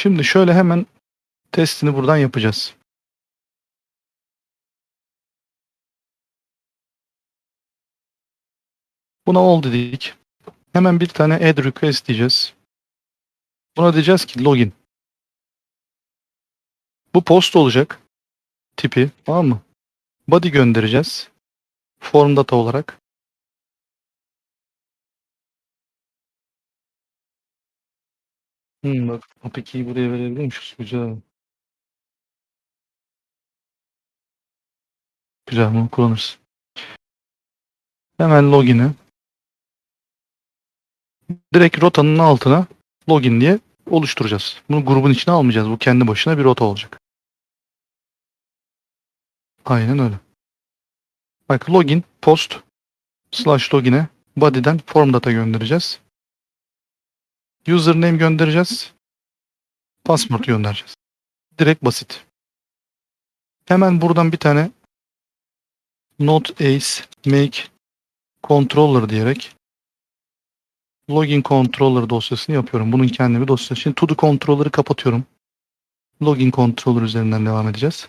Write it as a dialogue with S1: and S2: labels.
S1: Şimdi şöyle hemen testini buradan yapacağız. Buna all dedik. Hemen bir tane add request diyeceğiz. Buna diyeceğiz ki login. Bu post olacak. Tipi. Tamam mı? Body göndereceğiz. Form data olarak. Hmm, bak API buraya verebiliyormuşuz. Güzel. Güzel bunu kullanırız. Hemen login'i. Direkt rotanın altına login diye oluşturacağız. Bunu grubun içine almayacağız. Bu kendi başına bir rota olacak. Aynen öyle. Bak login post slash login'e body'den form data göndereceğiz. Username göndereceğiz. Password göndereceğiz. Direkt basit. Hemen buradan bir tane not ace make controller diyerek login controller dosyasını yapıyorum. Bunun kendi bir dosyası. Şimdi to do controller'ı kapatıyorum. Login controller üzerinden devam edeceğiz.